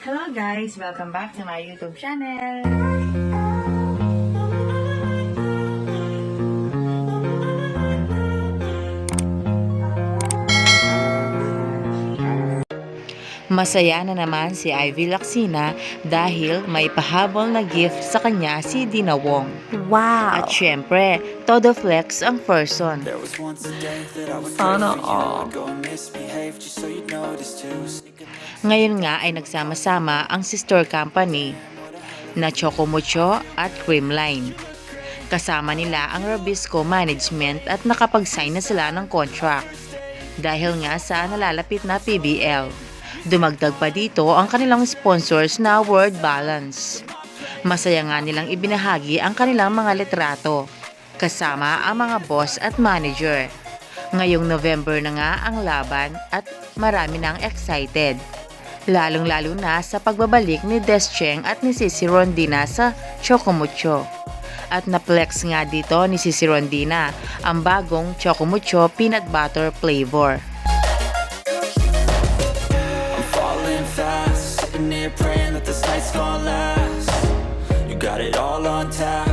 Hello guys! Welcome back to my YouTube channel! Masaya na naman si Ivy Laxina dahil may pahabol na gift sa kanya si Dina Wong. Wow! At syempre, todo flex ang person. Sana all. Ngayon nga ay nagsama-sama ang sister company na Chocomucho at Creamline. Kasama nila ang Robisco Management at nakapag-sign na sila ng contract. Dahil nga sa nalalapit na PBL. Dumagdag pa dito ang kanilang sponsors na World Balance. Masaya nga nilang ibinahagi ang kanilang mga litrato, kasama ang mga boss at manager. Ngayong November na nga ang laban at marami nang excited. Lalong-lalo na sa pagbabalik ni Descheng at ni Sisi Rondina sa Chocomucho. At na-flex nga dito ni Sisi Rondina ang bagong Chocomucho Peanut Butter Flavor. Fast, here got it all on tap,